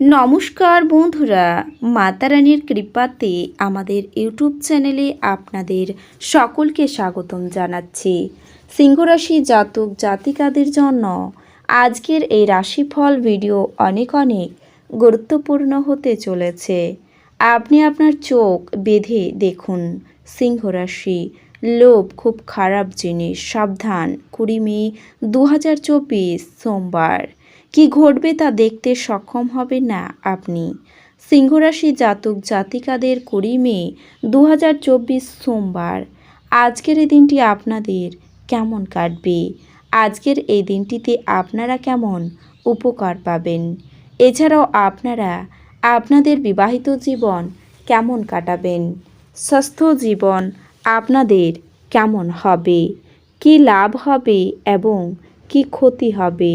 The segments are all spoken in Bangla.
নমস্কার বন্ধুরা মাতারানীর কৃপাতে আমাদের ইউটিউব চ্যানেলে আপনাদের সকলকে স্বাগতম জানাচ্ছি। সিংহরাশি জাতক জাতিকাদের জন্য আজকের এই রাশিফল ভিডিও অনেক অনেক গুরুত্বপূর্ণ হতে চলেছে। আপনি আপনার চোখ বেঁধে দেখুন, সিংহরাশি লোভ খুব খারাপ জিনিস, সাবধান। কুড়ি মে দু হাজার চব্বিশ সোমবার। কি ঘটবে তা দেখতে সক্ষম হবে না আপনি। সিংহরাশি জাতক জাতিকাদের কুড়ি মে দু হাজার চব্বিশ সোমবার। আজকের এই দিনটি আপনাদের কেমন কাটবে? আজকের এই দিনটিতে আপনারা কেমন উপকার পাবেন? এছাড়াও আপনারা আপনাদের বিবাহিত জীবন কেমন কাটাবেন? স্বাস্থ্য জীবন আপনাদের কেমন হবে? কি লাভ হবে এবং কি ক্ষতি হবে?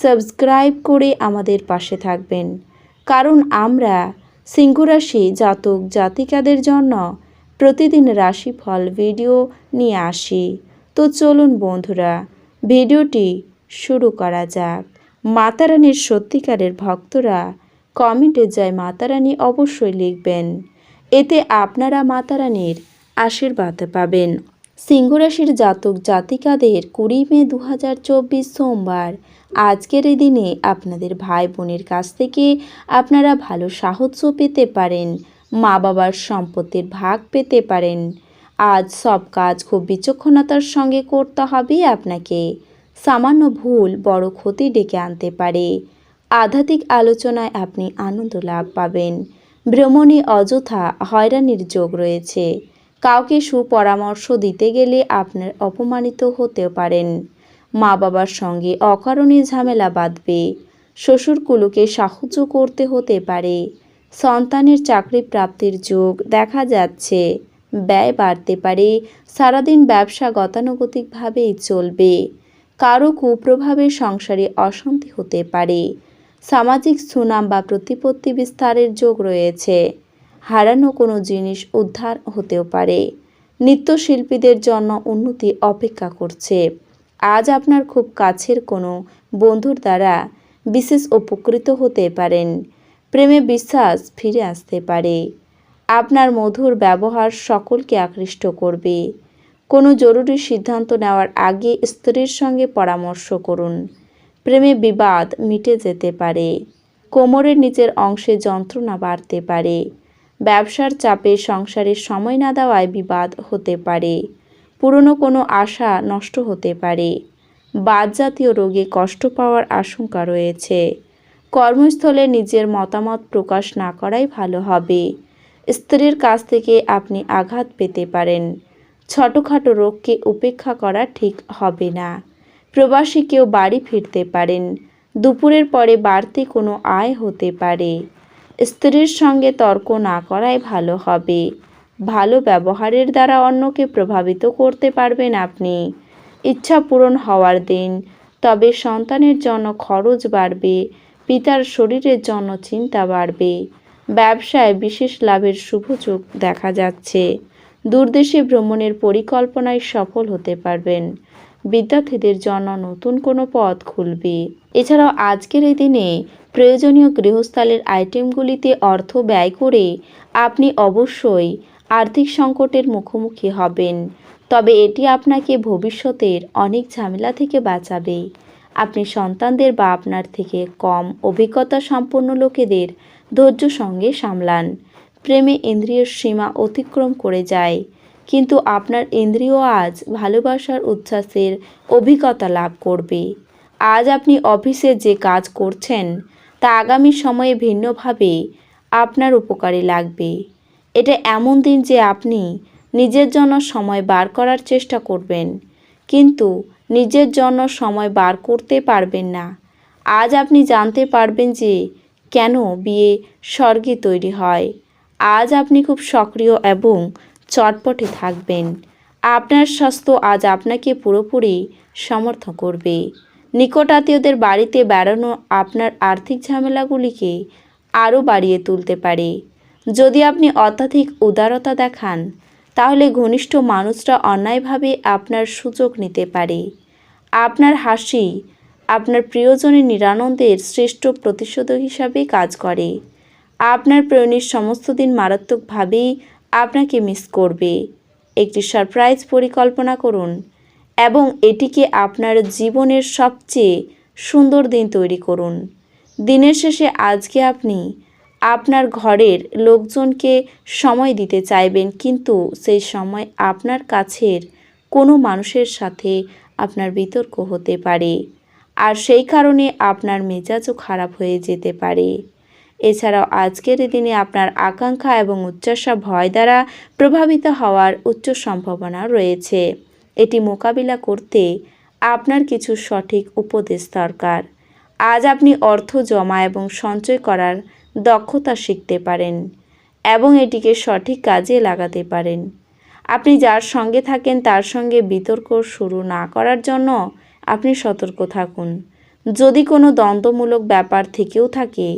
সাবস্ক্রাইব করে আমাদের পাশে থাকবেন। কারণ আমরা সিংহরাশি জাতক জাতিকাদের জন্য প্রতিদিন রাশিফল ভিডিও নিয়ে আসি। তো চলুন বন্ধুরা, ভিডিওটি শুরু করা যাক। মাতারানির সত্যিকারের ভক্তরা কমেন্টে যায় মাতারানী অবশ্যই লিখবেন। এতে আপনারা মাতারানীর আশীর্বাদ পাবেন। সিংহরাশির জাতক জাতিকাদের কুড়ি মে দু হাজার চব্বিশ সোমবার। আজকের এই দিনে আপনাদের ভাই বোনের কাছ থেকে আপনারা ভালো সাহায্য পেতে পারেন, মা বাবার সম্পত্তির ভাগ পেতে পারেন। আজ সব কাজ খুব বিচক্ষণতার সঙ্গে করতে হবে আপনাকে। সামান্য ভুল বড় ক্ষতি ডেকে আনতে পারে। আধ্যাত্মিক আলোচনায় আপনি আনন্দ লাভ পাবেন। ভ্রমণে অযথা হয়রানির যোগ রয়েছে। কাউকে সুপরামর্শ দিতে গেলে আপনার অপমানিত হতে পারেন। মা বাবার সঙ্গে অকারণে ঝামেলা বাঁধবে। শ্বশুরকুলোকে সাহায্য করতে হতে পারে। সন্তানের চাকরি প্রাপ্তির যোগ দেখা যাচ্ছে। ব্যয় বাড়তে পারে। সারাদিন ব্যবসা গতানুগতিকভাবেই চলবে। কারও কুপ্রভাবে সংসারে অশান্তি হতে পারে। সামাজিক সুনাম বা প্রতিপত্তি বিস্তারের যোগ রয়েছে। হারানো কোনো জিনিস উদ্ধার হতেও পারে। নৃত্যশিল্পীদের জন্য উন্নতি অপেক্ষা করছে। আজ আপনার খুব কাছের কোনো বন্ধুর দ্বারা বিশেষ উপকৃত হতে পারেন। প্রেমে বিশ্বাস ফিরে আসতে পারে। আপনার মধুর ব্যবহার সকলকে আকৃষ্ট করবে। কোনো জরুরি সিদ্ধান্ত নেওয়ার আগে স্ত্রীর সঙ্গে পরামর্শ করুন। প্রেমে বিবাদ মিটে যেতে পারে। কোমরের নিচের অংশে যন্ত্রণা বাড়তে পারে। ব্যবসার চাপে সংসারের সময় না দেওয়ায় বিবাদ হতে পারে। পুরনো কোনো আশা নষ্ট হতে পারে। বাদজাতীয় রোগে কষ্ট পাওয়ার আশঙ্কা রয়েছে। কর্মস্থলে নিজের মতামত প্রকাশ না করাই ভালো হবে। স্ত্রীর কাছ থেকে আপনি আঘাত পেতে পারেন। ছোটোখাটো রোগকে উপেক্ষা করা ঠিক হবে না। প্রবাসী কেউ বাড়ি ফিরতে পারেন। দুপুরের পরে বাড়তি কোনো আয় হতে পারে। স্ত্রীর সঙ্গে তর্ক না করাই ভালো হবে। ভালো ব্যবহারের দ্বারা অন্যকে প্রভাবিত করতে পারবেন আপনি। ইচ্ছা পূরণ হওয়ার দিন। তবে সন্তানের জন্য খরচ বাড়বে, পিতার শরীরের জন্য চিন্তা বাড়বে। ব্যবসায় বিশেষ লাভের শুভযোগ দেখা যাচ্ছে। দূরদেশে ভ্রমণের পরিকল্পনায় সফল হতে পারবেন। বিদ্যার্থীদের জন্য নতুন কোনো পথ খুলবে। এছাড়াও আজকের এই দিনে প্রয়োজনীয় গৃহস্থালের আইটেমগুলিতে অর্থ ব্যয় করে আপনি অবশ্যই আর্থিক সংকটের মুখোমুখি হবেন। তবে এটি আপনাকে ভবিষ্যতের অনেক ঝামেলা থেকে বাঁচাবে। আপনি সন্তানদের বা আপনার থেকে কম অভিজ্ঞতা সম্পন্ন লোকেদের ধৈর্য সঙ্গে সামলান। প্রেমে ইন্দ্রিয়ের সীমা অতিক্রম করে যায়। কিন্তু আপনার ইন্দ্রিয় আজ ভালোবাসার উচ্ছ্বাসের অভিজ্ঞতা লাভ করবে। আজ আপনি অফিসে যে কাজ করছেন, তা আগামী সময়ে ভিন্নভাবে আপনার উপকারে লাগবে। এটা এমন দিন যে আপনি নিজের জন্য সময় বার করার চেষ্টা করবেন, কিন্তু নিজের জন্য সময় বার করতে পারবেন না। আজ আপনি জানতে পারবেন যে কেন বিয়ে স্বর্গে তৈরি হয়। আজ আপনি খুব সক্রিয় এবং চটপটে থাকবেন। আপনার স্বাস্থ্য আজ আপনাকে পুরোপুরি সমর্থন করবে। নিকট আত্মীয়দের বাড়িতে বেড়ানো আপনার আর্থিক ঝামেলাগুলিকে আরও বাড়িয়ে তুলতে পারে। যদি আপনি অত্যাধিক উদারতা দেখান, তাহলে ঘনিষ্ঠ মানুষরা অন্যায়ভাবে আপনার সুযোগ নিতে পারে। আপনার হাসি আপনার প্রিয়জনের নিরানন্দের শ্রেষ্ঠ প্রতিশোধক হিসাবে কাজ করে। আপনার প্রেরণীর সমস্ত দিন মারাত্মকভাবেই আপনাকে মিস করবে। একটি সারপ্রাইজ পরিকল্পনা করুন এবং এটিকে আপনার জীবনের সবচেয়ে সুন্দর দিন তৈরি করুন। দিনের শেষে আজকে আপনি আপনার ঘরের লোকজনকে সময় দিতে চাইবেন, কিন্তু সেই সময় আপনার কাছের কোনো মানুষের সাথে আপনার বিতর্ক হতে পারে। আর সেই কারণে আপনার মেজাজও খারাপ হয়ে যেতে পারে। এছাড়াও আজকের দিনে আপনার আকাঙ্ক্ষা এবং উচ্চাসা ভয় দ্বারা প্রভাবিত হওয়ার উচ্চ সম্ভাবনা রয়েছে। এটি মোকাবিলা করতে আপনার কিছু সঠিক উপদেশ দরকার। আজ আপনি অর্থ জমা এবং সঞ্চয় করার দক্ষতা শিখতে পারেন এবং এটিকে সঠিক কাজে লাগাতে পারেন। আপনি যার সঙ্গে থাকেন তার সঙ্গে বিতর্ক শুরু না করার জন্য আপনি সতর্ক থাকুন। যদি কোনো দ্বন্দ্বমূলক ব্যাপার থেকেও থাকে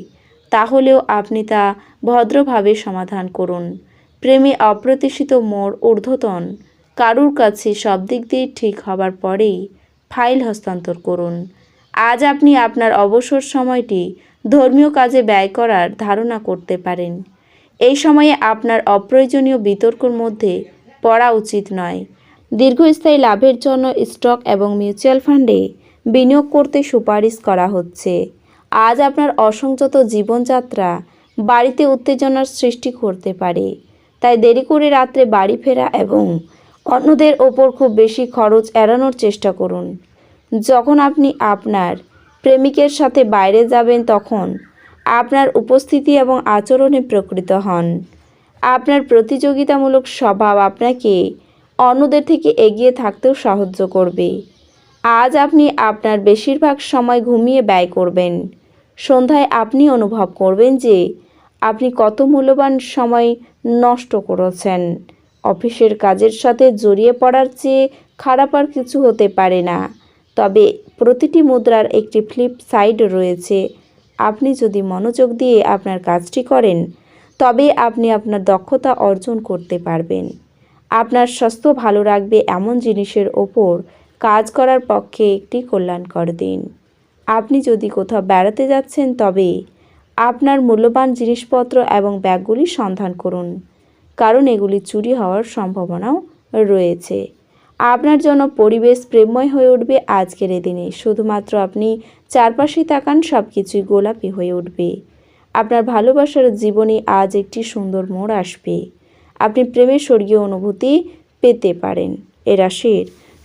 তাহলেও আপনি তা ভদ্রভাবে সমাধান করুন। প্রেমে অপ্রত্যাশিত মোড় ঊর্ধ্বতন। কারুর কাছে সব দিক দিয়ে ঠিক হবার পরেই ফাইল হস্তান্তর করুন। আজ আপনি আপনার অবসর সময়টি ধর্মীয় কাজে ব্যয় করার ধারণা করতে পারেন। এই সময়ে আপনার অপ্রয়োজনীয় বিতর্কর মধ্যে পড়া উচিত নয়। দীর্ঘস্থায়ী লাভের জন্য স্টক এবং মিউচুয়াল ফান্ডে বিনিয়োগ করতে সুপারিশ করা হচ্ছে। আজ আপনার অসংযত জীবনযাত্রা বাড়িতে উত্তেজনার সৃষ্টি করতে পারে। তাই দেরি করে রাত্রে বাড়ি ফেরা এবং অন্যদের ওপর খুব বেশি খরচ এড়ানোর চেষ্টা করুন। যখন আপনি আপনার প্রেমিকের সাথে বাইরে যাবেন তখন আপনার উপস্থিতি এবং আচরণে প্রকৃত হন। আপনার প্রতিযোগিতামূলক স্বভাব আপনাকে অন্যদের থেকে এগিয়ে থাকতেও সাহায্য করবে। আজ আপনি আপনার বেশিরভাগ সময় ঘুমিয়ে ব্যয় করবেন। সন্ধ্যায় আপনি অনুভব করবেন যে আপনি কত মূল্যবান সময় নষ্ট করেছেন। অফিসের কাজের সাথে জড়িয়ে পড়ার চেয়ে খারাপ আর কিছু হতে পারে না। তবে প্রতিটি মুদ্রার একটি ফ্লিপ সাইড রয়েছে। আপনি যদি মনোযোগ দিয়ে আপনার কাজটি করেন, তবে আপনি আপনার দক্ষতা অর্জন করতে পারবেন। আপনার স্বাস্থ্য ভালো রাখবে এমন জিনিসের ওপর কাজ করার পক্ষে একটি কল্যাণকর দিন। আপনি যদি কোথাও বেড়াতে যাচ্ছেন, তবে আপনার মূল্যবান জিনিসপত্র এবং ব্যাগগুলি সন্ধান করুন, কারণ এগুলি চুরি হওয়ার সম্ভাবনাও রয়েছে। আপনার জন্য পরিবেশ প্রেমময় হয়ে উঠবে আজকের এ দিনে। শুধুমাত্র আপনি চারপাশে তাকান সব কিছুই গোলাপি হয়ে উঠবে। আপনার ভালোবাসার জীবনে আজ একটি সুন্দর মোড় আসবে। আপনি প্রেমের স্বর্গীয় অনুভূতি পেতে পারেন। এ রাশির